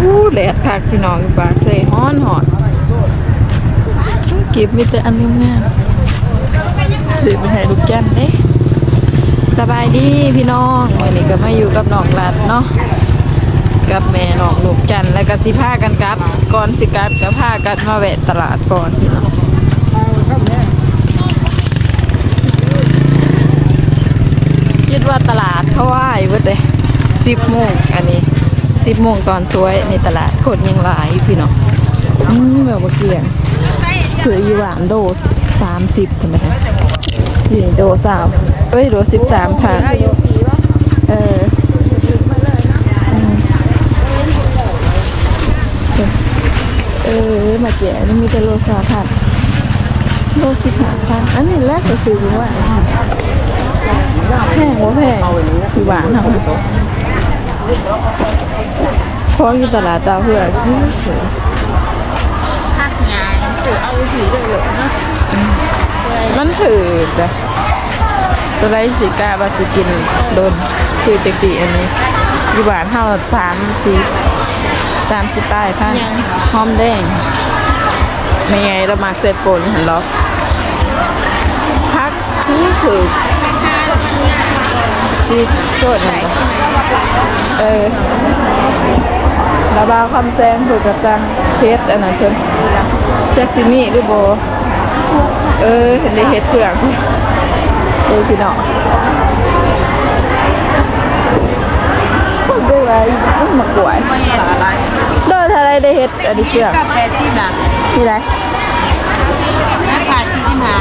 อู้แหลดคักพี่น้องอยู่ปากเซ่ฮ้อนหอนเก็บมีแต่อันงามๆซื้อไปให้ลูกจันเด้สบายดีพี่น้องวันนี้ก็มาอยู่กับน้องรัดเนาะกับแม่น้องลูกจันแล้วก็สิพากันกลับ ก่อนสิกลับก็พากันมาแวะตลาดก่อนพี่น้องคิดว่าตลาดเขาว่ายเว้ยเด้สิบโมงอันนี้ สิบโมงตอนสวยในตลาดคนยังหลายพี่น้องอืมแบบว่าเกลียงสวยอยู่หวานโดสามสิบคนนะคะนี่โดสามเอ้ยโดสิบสามค่ะเอออืมเออมาเกี่ยนี่มีแต่โลสาพันโลสิบห้าพันอันนี้แรกก็ซื้อว่าแพงว่าแพงอยู่บ้านทำ เพราะอยู่ตลาดตาเพื่อที่สวยภาคงานสื่อเอาถือเลยเหรอเนาะมันถือแบบตัวไรสีกาบาสิกินโดนคือจักสีอันนี้อยู่บานเท่าสามสีสามสิบป้ายพันหอมแดงไม่ไงเรามาเสร็จโปนหันล็อกพักที่ถือที่โซดไหนเออ ระบาวคำแซงถูกกระซังเพชรอันนั้นเพิ่นแจ็คซิมี่หรือโบเออเห็นได้เฮ็ดเผือกเออพี่น้องได้ไว้มันมากวยไม่เห็นอะไรได้เฮ็ดอันนี้เผือกกาแฟที่หนักที่ไรราคาที่ที่มา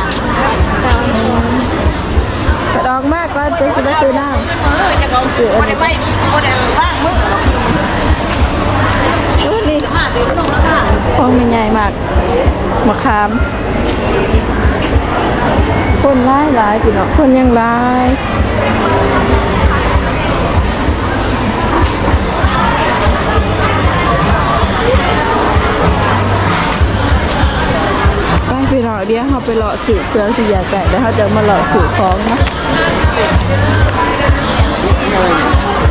กระดองมากว่าจะจะไปซื้อน้เออจะเอาสืออะไรไม่คนเดียวว่างมึงำเออนี่ มาเดี๋ยวลงแล้วค่ะพองมันใหญ่มากมะขาม คนร้ายหลายพี่น้องคนยังร้ายไปไปรอเดี๋ยวเขาไปรอสื่อเครื่องที่อยากไก่แล้วเขาจะมารอสื่อของนะ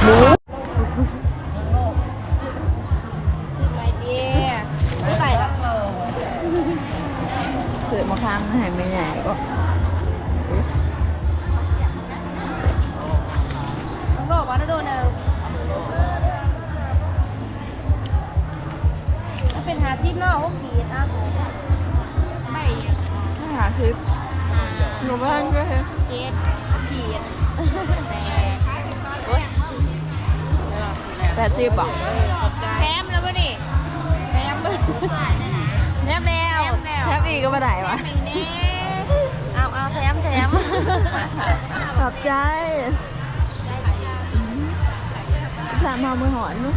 สื่อ มาค้างให้ไม่ใหญ่ก็บอกว่าโดนเออถ้าเป็นหาชิปเนาะพวกขีดอะไม่ไม่หาคลิปหนูบ้านก็เห็นเจ็ดขีดแปดสิบบอกแถมแล้วป่ะนี่แถม แถมแล้วแทบอีกก็มาไหนวะเอาเอาแถมแถมขอบใจสามเอามือหอนเนอะ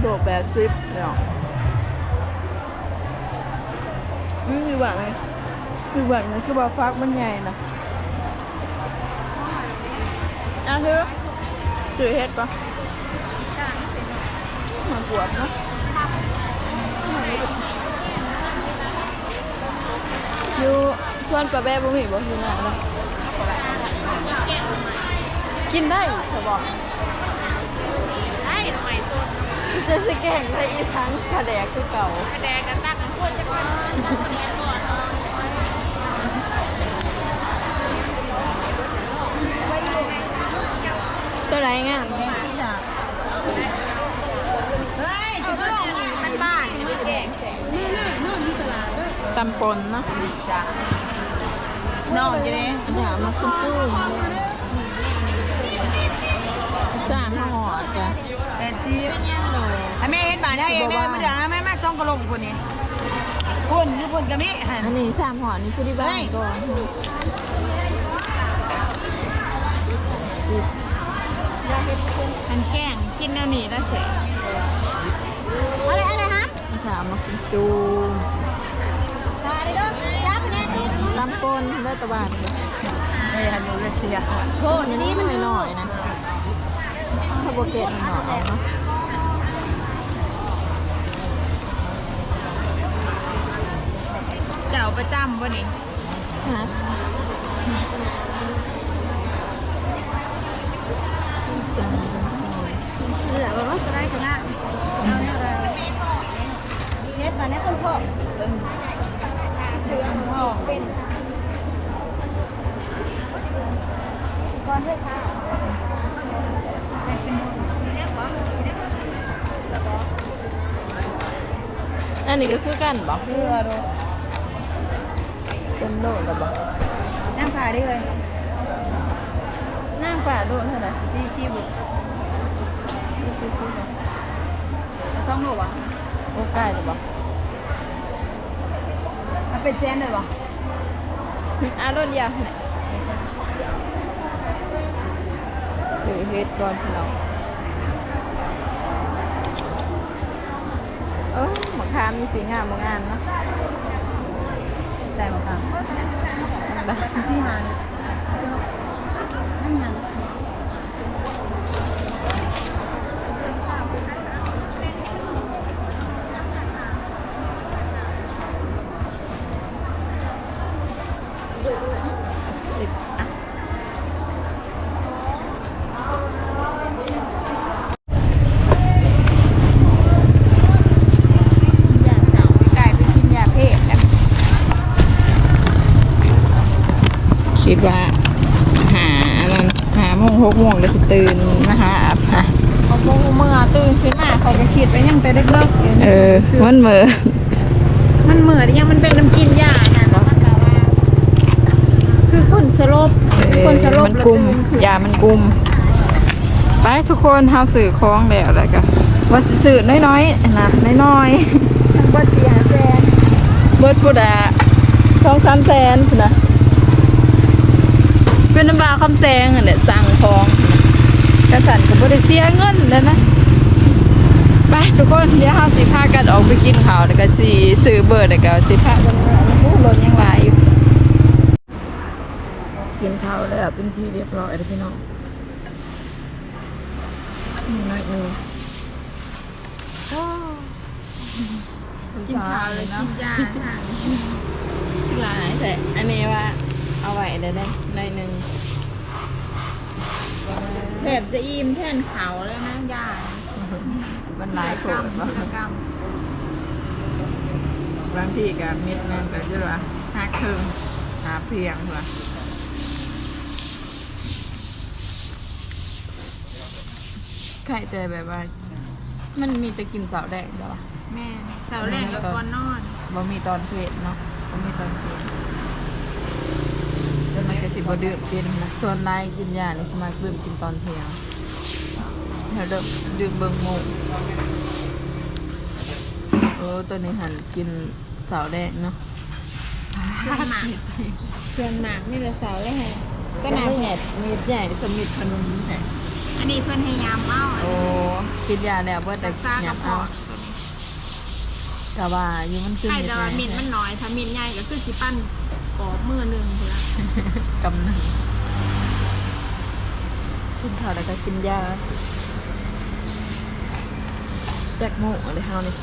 โดดแปดสิบเนาะอืมมีหวังไงมีหวังนะคือว่าฟักมันใหญ่นะ อะเธอถือเฮ็ดปะมาบวบเนาะอยู่ส่วนประแบบ่มีบ่อยู่หน้าเนาะกินได้สบอได้ทำไมชนจะสิแกงได้อีสังกระแดกคือเก่ากระแดงกันตั้งกันพูดจะก่อน ตัวไหนงามที่หนักเฮ้ยเอาก็ลองมันบ้านไม่แก่แสงตำปนเนาะน้องจะได้อย่ามาคุ้มปุ้มจ้าห่อจ้ะแปดสิบให้แม่เห็นบาทได้เองเด้อไม่เดือดแม่แมาส่องกระลงคนนี้คนหรือคนกับนี้หันอันนี้สามห่อนี่ผู้ที่บ้านก่อน อันแกงกินน้ำหนีแล้วเสร็จอะไรอะไรฮะสามมาคุ้มจูมได้ด้วยยับเนี่ยตำปนได้ตะวันเฮ้ยฮันยูเลเซียโทษนี่มันหน่อยๆนะถ้าโบเกตหน่อยเนาะเจ้าประจำวะนี่ฮะ สองเหลือว่าจะได้กันละเอาเนี่ยเลยเน็ตมาเนี่ยคนพ่อเสือคนพ่อเป็นก่อนด้วยค่ะอันนี้ก็คือกันบอกเพื่อดูเป็นโลดแบบนั่งขายได้เลย ป่าโลดเท่าไหร่ซีซีบุกซ่องหนูวะโอ้ใกล้หรอบอกมันเป็นเซนเลยวะอารถยาวไหนสื่อเฮ็ดก่อนพี่น้องเออมะขามมีสีงามมางามเนาะแต่มาค่ะได้ที่หานี่นั่งยังสิบอะยาสาวกลายเป็น คิดว่าหาอันนั้นหาโมงหกโมงแล้วสิตื่นมาหาอาบค่ะเขาโมงเมื่อตื่นขึ้นมาเขาก็คิดไปยังแต่เล็กๆเออมันเหมือมันเหมือนยังมันเป็นน้ำกินยานะแล้วมันก็ว่า คือคนสลบเอคืออคนสลบมันกุมยามันกุม ไปทุกคนเฮาสื่อคล้องแล้วแล้วก็ว่าสิสื่อน้อยๆนะน้อยทั้งบดเสียแซนๆเบิดพุดาสองสามแสนพุ่นนะเป็นน้ำบาคำแซงอันเนี่ยสั่งคล้องกระสันก็บ่ได้เสียเงินแล้วนะไปทุกคนเดี๋ยวเฮาสิพากันออกไปกินข้าวแล้วก็สิซื้อเบิร์ดแล้วก็สิพากันโอ้รถยังหลาย อยู่กินข้าวแล้วเป็นที่เรียบร้อยแล้วพี่น้องนี่หน่อยหนึงกินข้าวเลยเนาะยาค่ะหลายแต่อันนี้ว่าเอาไว้ได้ได้หน่อยหนึงแถบจะอิ่มแท่นเขาแล้วนะยามันหลายโขดกรรมบ่กรรมบางทีก็มิดนึงก็จะว่าหักครึ่งหาเพียงว่ะใค รเจอแบบว่ามันมีแต่กินเสาแดงเด้อแม่เสาแรกกับก่อนนอนบ่มีตอนเพลเนาะบ่มีตอนเพลแล้วมันก็สิบ่ดื่มกินนะส่วนนายกินยานี่สมัครดื่มกินตอนเที่ยงแล้วเดิมดื่มเบิ่งโมงเออตัวนี้หันกินสาวแดงเนาะเชื่อหมากเชื่อหมากนี่ละเสาแรกก็ก็น่าน่าใหญ่มีดใหญ่สมิดพนมแท้อัน นี้เพิ่นให้ยามเอาโอ้กินยาแล้วเบิดแต่รักษากหยัระบเอาเพาะกะว่าอยู่มันคือใช่มิดแต่ว่ามินมันน้อยถ้ามินใหญ่ก็คือสิปั้นกรอบมือหนึ่งเพื่อกำนันกินข้าวแล้วก็กินยาแจกโมงเลยเฮานี่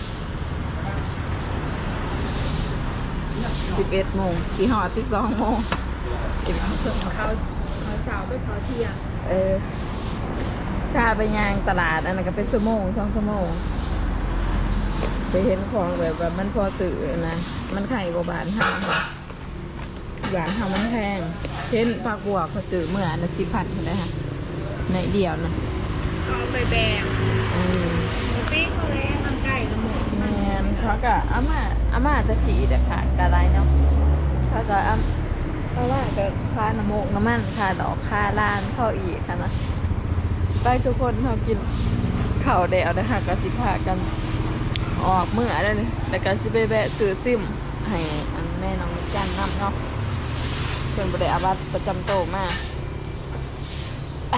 สิบเอ็ดโมงสี่หอดสิบสองโมงกินข้าวเขาเขาเสาไปเผาเที่ยง เออ ข้าไปย่างตลาดอันนั้นก็เป็นชั่วโมงสองชั่วโมงไปเห็นของแบบว่ามันพอสื่อนะมันไข่กว่าบานห้าค่ะบานห้ามันแพงเช่นปลากัวเขาซื้อเมื่ออันนั้นสิพันนะฮะในเดียวนะเอาไปแบ่งอืมปีกเขาเลยมันไก่ละหมดแมนเขาก็อาม่าอาม่าจะสีแต่ขาดกระไรเนาะเขาก็อาเพราะว่าก็ค่าน้ำโมกน้ำมันค่าดอกค่าล้านเข้าอีกค่ะนะ ไปทุกคนเขากินข้าวเดียวนะคะก็สิพากันออกเมื่อได้เลยแล้วก็สิไปแวะซื้อซิมให้อันแม่น้องจันน้ำเนาะเพิ่นบ่ได้อาบัตประจำโตวมาไป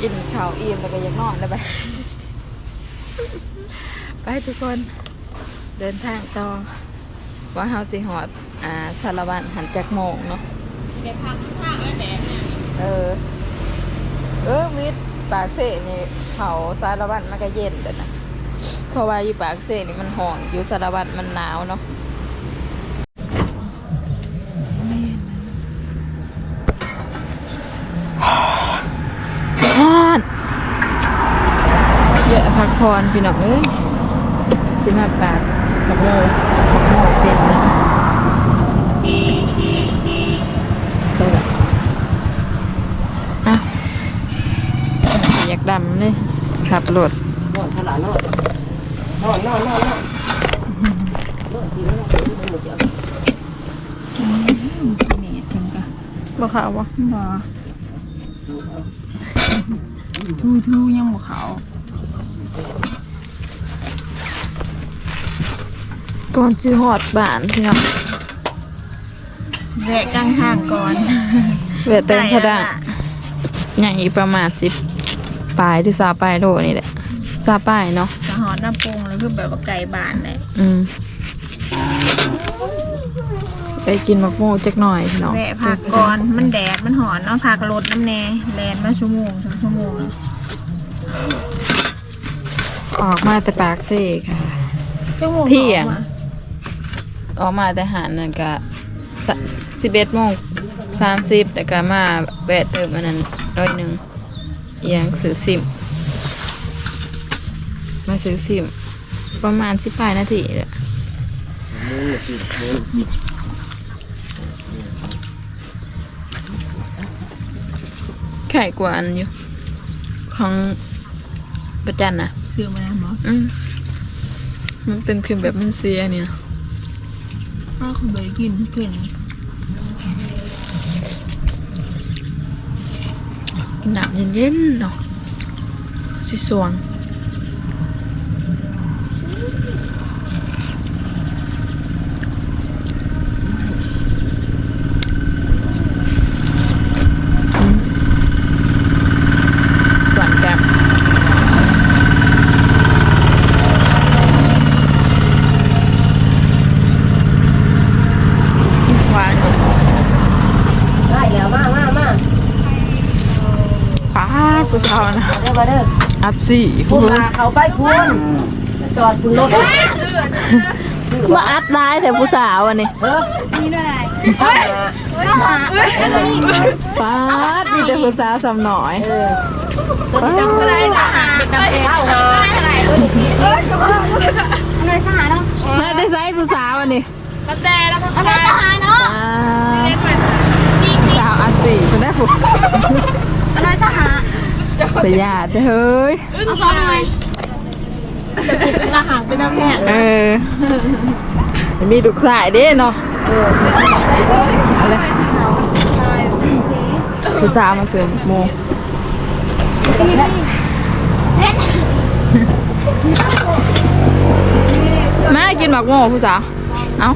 กินข้าวอิ่มแล้วก็อยังนอนแล้วไปไปทุกคนเดินทางต่อว่าเฮาสิฮอดอ่าสารวันหันจากโมงเนาะในพักข้างแล้วแดดเนี่ยเออ เออวิทย์ปากเสนี่เขาสารวันมันก็เย็นเด้อนะเพราะว่าอยู่ปากเสนี่มันห่อนอยู่สารวันมันหนาวเนาะฮ้อนเยอะพักผ่อนพี่น้องเอ้ยสิมาปากกับโมกับโมเต็มเลย ดำนี่ขับรถนอนขนาดนอนนอนนอนนอนนอนกินนอนกินมันหมดจ้ะบ่ขาววะบ่ทูทูยังบ่ขาวก่อนจือหอดบานพี่น้องแวะกลางห้างก่อนแวะเติมพระดาใหญ่ประมาณสิบ ปลายที่ซาปลายโลนี่แหละซาปลายเนาะสะหอดน้ำปรุงแล้วคือแบบว่าไก่บ้านเลยอืมไปกินมักโม่จักหน่อยพี่น้องแวะพักก่อนมันแดดมันหอนเนาะพักรถน้ำแน่แลนมาชั่วโมงสองชั่วโมงออกมาแต่ปากเซ่ค่ะชั่วโมงเที่ยงออกมาออกมาแต่หารนั่นก็สิบเอ็ดโมงสามสิบแต่ก็มาแวะเติมอันนั้นร้อยหนึ่งเอี ยงซื้อซิม มาซื้อซิม ประมาณสิบปลายนาทีแหละไข่กว่าอันอยู่ ของประจันนะซื้อมาแล้วหมออืมมันเป็นคือแบบมันเสียเนี่ยอ้าวคุณไปกินขึ้น หนาวเย็นๆเนาะสิสวง อืมหวานแก้มหวาน ได้แล้วมามามา ป้าดกูเศร้านะ เด้อมาเด้ออัดสี่คุคุณณมาเขาไปคุณจอดคุณรถมาอัดร้ายแต่ผู้สาวอันนี้เออนี่ด้วยอะไรป้าดมีแต่ผู้สาวสำหน่อยป้าดอะไรสหาเป็นน้ำเช่าอะไรอะไรสหาเนาะมาได้ไซส์ผู้สาวอันนี้อะไรสหาเนาะป้าดสาวอัดสี่คุณได้ผู้อะไรสหา ประหยัดเฮ้ยเอาซอนหน่อยอาหารเป็นน้ำแข็งเออ มีดุกสายเด้เนาะอะไรผู้สาวมาเสริมโมมากินหมักโมผู้สาว เอา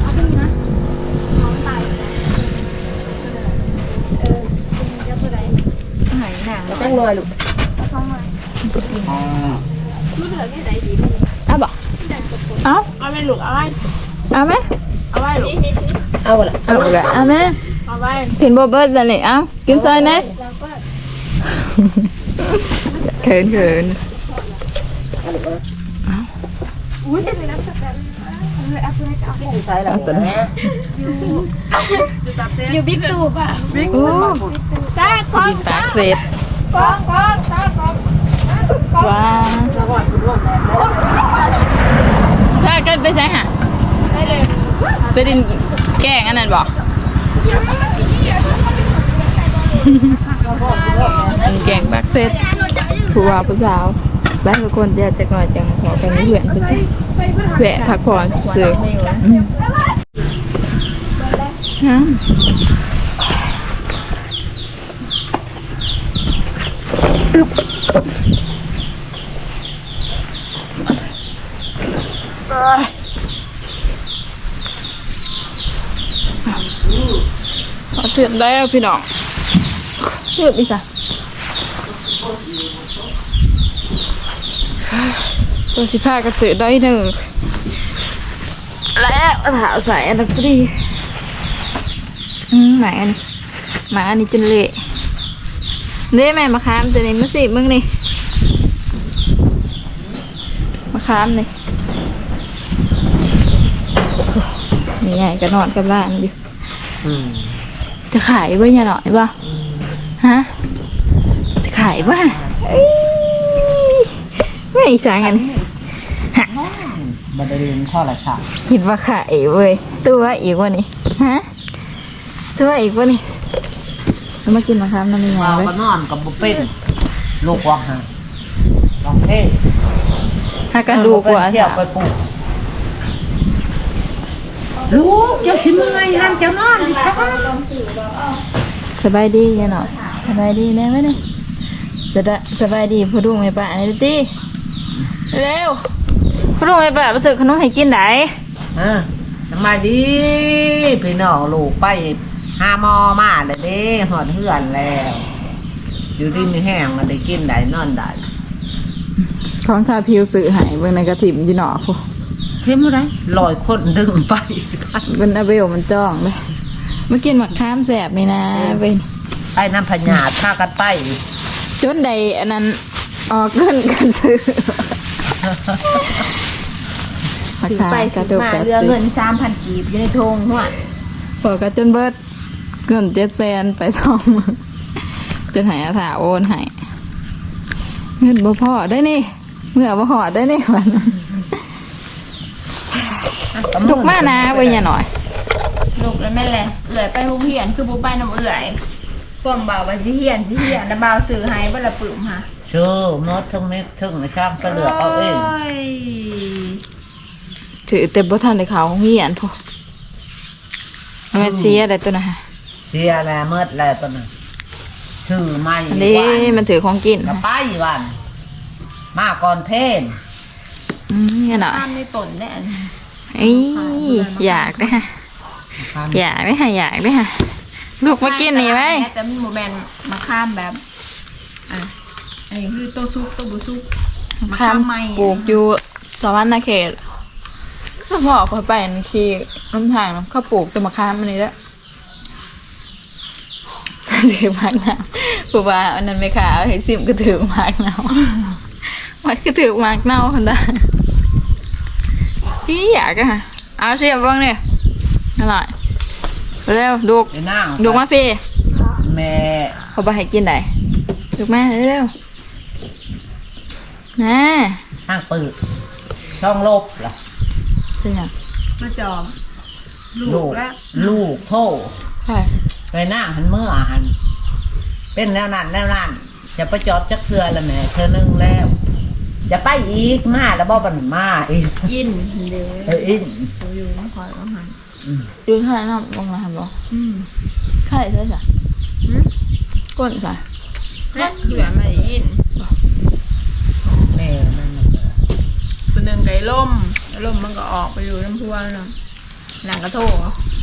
หาย หนังจังหน่อยลูกเอาบ่เอาเอาไปลูกเอาไว้เอาไหมเอาไว้ลูกเอาละเอาเลยเอาไหมเอาไว้กินบ่เบิดแล้วนี่เอากินซอยนะเขินเขินเอาใช่แล้วเอาแต่ละอยู่บิ๊กตูบอะโอ้จ้าคองปากเสร็จคองคองจ้าคอง ว้าถ้ากันไปใช่หะไปดินแกงอันนั้นบ่แกงปากเสร็จผู้ว่าผู้สาวบ้านทุกคนเดี๋ยวจะก่อนจังขอกันเพื่อนเพื่อนสิแวะพักผ่อนซื้อฮะ เถื่อนได้แล้วพี่น้องเถื่อนอีสะตัวสิผ้ากระสือได้หนึ่งแล้วถาวใส่อันนั้นพอดีอืมหมาอันหมาอันนี้จนเละเด้แม่มาค้ามตัวนี้มาสิมึงนี่มาค้ามนี่นี่ไงก็นอนกับร้านอยู่อืม จะขายบ่เนี่ยหน่อยบ่ฮะจะขายบ่เอ้ยไม่จังอันนี้บันไดเรียนข้อละฉากคิดว่าขายเว้ยตัวอีกว่านี่ฮะตัวอีกว่านี่แล้วมากินมะขามน้ำยังไงเราเว้ยก็นอนกับบุฟเฟ่ต์ลูกวังหาลองเท่ถ้ากันดูกว่าเที่ยวไปปลูก ลูกเจ้าชิมไงนั่นเจ้านอนดิฉันสบายดีแน่นอนสบายดีแน่ไหมเนี่ยสบายสบายดีพ่อดุงไอ้ป่าไอ้ตีเร็วพ่อดุงไอ้ป่าไปซื้อขนมให้กินไหนเออสบายดีพี่น้องลูกไปหาหมอมาเลยเด้หอดเฮือนแล้ว อยู่ริมแห้งมันได้กินได้นอนได้ของทาผิวสื่อใหายเบิ่งในกระถิ่มอยู่หนอพู เห็นบ่ได้ลอยคนดึงไปเป็นอาเบลมันจ้องเลยมากินหมักข้ามแสบนี่นะเว้ยไปน้ำพญาพากันไปจนใดอันนั้นออกเงินกันซื้อถือไปกสิระดูกมาแปดเรือสิบเงินสามพันกีบอยู่ในธงหัวพอกระจนเบิดเงินเจ็ดแสนไปสองหมื่นจนหายอาถาโอนใหายเงินบ่พอได้นี่เมื่อบ่พอได้นี่วัน นั้นถูกมากนะเว้ยอย่าหน่อยลูกแล้วแม่แหละเอื่อยไปหุงเหียนคือบุไปน้ำเอื่อยพวกเบาว่าสิเหียนสิเหียนแล้วเบาซื้อให้บ่ละปึ่มค่ะชื่อมดทั้งเม็ดทั้งช่างก็เหลือกเอาเองโยถือเต็มบ่ทันในเขาของเหียนพอมันเสียอะไรตัวนะฮะเสียแล้วเมื่อแล้วตอนนั้นชื่อไม่อันนี้วันมันถือของกินก็ค่ะไปวัน มาก่อนเพนอืมอย่าหน่อยตามในตนแน่ เอ้ยอยากได้ฮะอยากได้ฮะอยากได้ฮะลูกมากินนี่ไหมแต่มันโมแมนมาข้ามแบบอะอันนี้คือโตซุปโตบุซุปมะข้าขามมไหมปลูกอยู่สวรรค์นาเขตถ้าพ่อเขาไปนั่นขี่น้ำทางเขาปลูกแต่มะขามอันนี้แหละถือมากน้ำผู้ว่าอันนั้นไม่ขาเอาให้ซิมก็ถือมากน้ำมันก็ถือมากเน่าคนได้ พี่อยากอะค่ะเอาเสียบบ้างเนี่ยอร่อยเร็วดูกไอ้นางดูกมาพี่แม่เขาไปให้กินไหนดูกมาเร็วๆนะนางปืดช่องลบล่ะเป็นยังมาจอม ลูลูกกแล้วลูกโทษใช่ไปนั่งหันเมื่อหัน เป็นแนวนั้นแนวนั้นจะไปจอบจักเทือละแหม่เธอนึงแล้ว จะไปอีกมาแล้วบ่บันมาอีกยินเด้อเอออินตัวอยู่น้ำคอยน้ำหันอืมดูท่าน้ำลงมาทำบ่อืมไข่ใช่จ้ะหืมก้นใส่และเหลือมายินแม่นั่นน่ะตัวหนึ่งไก่ล่มแล้วล่มมันก็ออกไปอยู่น้ำพุนนะหนังกระโถ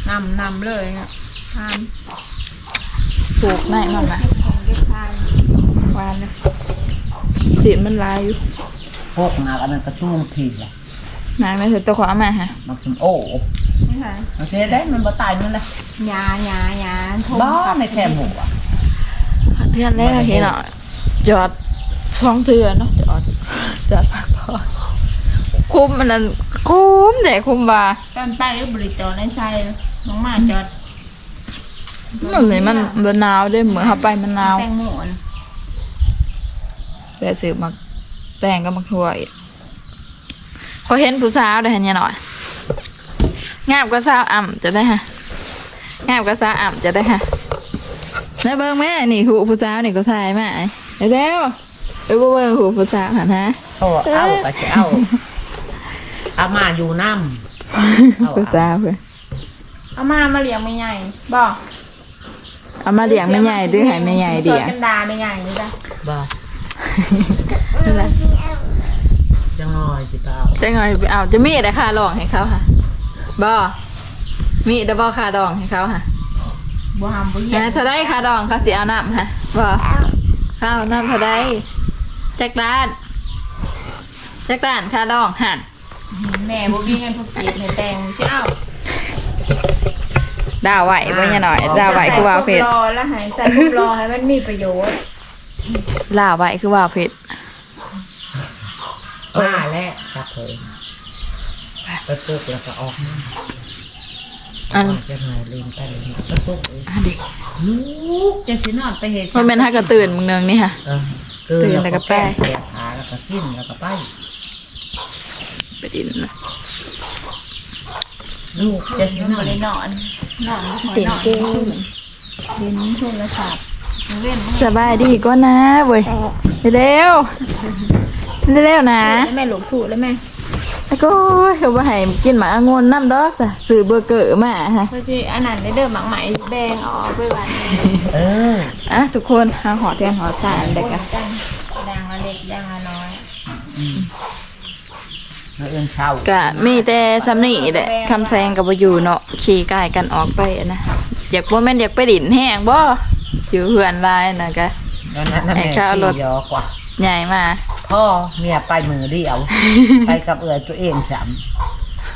นำนำเลยนะทานปลูกไหนมาไหมของเก็บทานวานเลยจีบมันลายอยู่ พวกนาอันนั้นกระชุ่มผีแหละนางนั่นคือตัวขวามาฮะมันสมโอ้นี่ค่ะมันเสียได้มันบ่ตายมันเลยยาหยาหยาทงบ้าขับในแคมหัวเพื่อนเล่นเห็นเนาะจอดช่องเตือนเนาะจอดจอดพักผ่อนคุ้มมันนั้นคุ้มแต่คุ้มว่าตอนไปก็บริจอดในใจน้องมาจอดมันเลยมันมันหนาวด้วยเหมือนเขาไปมันหนาวแตงโมนะแต่สืบมา แป้งก็มาทั่วอีกพอเห็นผู้สาวได้เห็นยังหน่อยงามก็สาวอ่ำจะได้ฮะงามก็สาวอ่ำจะได้ฮะแล้วเบิ่งแม่นี่หูผู้สาวนี่ก็ถ่ายมาเร็วๆไปเบิ่งหูผู้สาวหันฮะเขาเอาก็จะเอาเอามาอยู่น้ำเอาผู้สาวเพื่อนเอามามาเลี้ยงไม่ใหญ่บอกเอามาเลี้ยงไม่ใหญ่ด้วยให้ไม่ใหญ่เดียซองกันดาไม่ใหญ่นี่จ้ะบ้า นั่นแหละจังงอยสิเปล่าจะไงไปเอาจะมีแต่ค่าดองให้เขาค่ะบ่มีแต่บ่ค่าดองให้เขาค่ะบัวหามบัวเยี่ยแหม่เท่าได้ค่าดองเขาสิเอาน้ำค่ะบ่ข้าวน้ำเท่าได้จักด้านจักด้านค่าดองหันแม่บัวมีเงินพวกเก็บในแตงเช่าดาวไหวบ่ยังหน่อยดาวไหวคือว่าวเพชรรอแล้วหายใส่พวกรอให้มันมีประโยชน์ ลาวไหวคือว่าวเพชรมาแล้วจับเลยไปปลุกแล้วก็ออกมาอันจะหน่อยลืมไปเลยไปปลุกเลยอันนี้ลูกจะสินอนไปเห็ดมันเป็นถ้ากระตื่นมึงเนืองนี่ค่ะเออคือตื่นแล้วก็ไปแกะขาแล้วก็กินแล้วก็ไปไปดินนะลูกจะสิมันนอบ่นได้นอนนอนบ่ค่อยเต็นนอนเก้มเล่นโทรศัพท์เล่น สบายดีก็นะเว้ยเร็วเร็วๆนะแล้วแม่หลงถูกแล้วแม่แล้วก็ว่าให้กินหมาองุ่นน้ำดอกซะซื้อเบอร์เกอร์มาฮะเพื่อที่อันนั้นได้เดิมหมักไหมแบงออกไปวันเอออะทุกคนหาหอเทียนหอสารเด็กอะกันดังละเล็กดังละน้อยแล้วเอื้อนเช้ากะมีแต่สำนีแหละคำแซงกับอยู่เนาะขี่กายกันออกไปอะนะอยากว่าแม่นอยากไปดินแห้งบ่ อยู่เหือนลายนะกะแล้วนั้นน่ะไอ้แม่ข้าวรถ ขี่ยอกว่าใหญ่มาพ่อเมียไปมือเดียว ไปกับเอือตัวเองสาม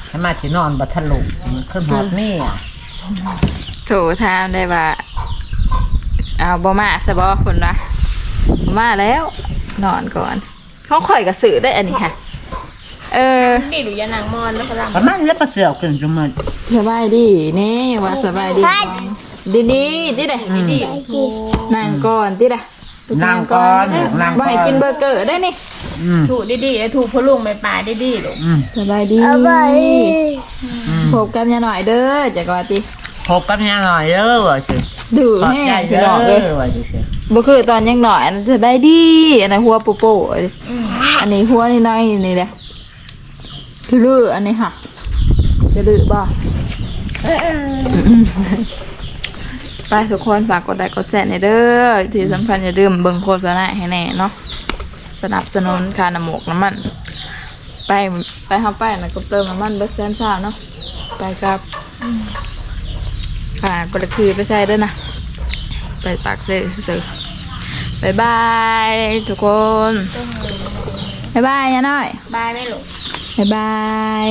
ฉันมาสินอนบัทะลุขึ้นหอดนี่อะโถถามได้ว่า เอาบ่มาซะบ่คนวะบ่มาแล้ว นอนก่อนเขาข่อยกับสื่อได้อันนี้ค่ะ เออนี่หรือยานางมอนแล้วก็รังประมาณแล้วประเสือกกันจังมันสบายดีนี่ว่าสบายดี ดีดีๆที่ใดดีนั่งก่อนที่ใดนางก่อนนางบ่ก่อให้นกินเบอร์เกอร์ได้นี่อืมถูกดีๆไอ้ถูกพะลุงไปป่าดีๆลูกอืมสบายดีอืมพบกันยาหน่อยเด้อจากว่าติพบกันยังหน่อยเด้อว่าสิดื้อขอบแห้ใจงพี่เด้น้องเลยอว่าสิบ่คือตอนยังหน่อยอันนั้นสบายดีอันนั้นหัวโปโปอันนี้หัวนี่น้อยนี่แหละคือลืออันนี้ค่ะจะลือบ่ ไปทุกคนฝากกดไลค์กดแชร์ในอยเด้อที่สำคัญอย่าลืมเบิ่งโฆษณาให้แน่เนาะสนับสนุนค่าน้ำหมกน้ำมัน ไปไปเฮาไปนะก็เติมน้ำมันเบิดแสนสามเนาะไปกับค่ะกดคือไปใช้ด้วยนะ ไปปากเซ่ซื้อบายบายทุกคนบายบายยาน้อยบายไหมลูกบายบาย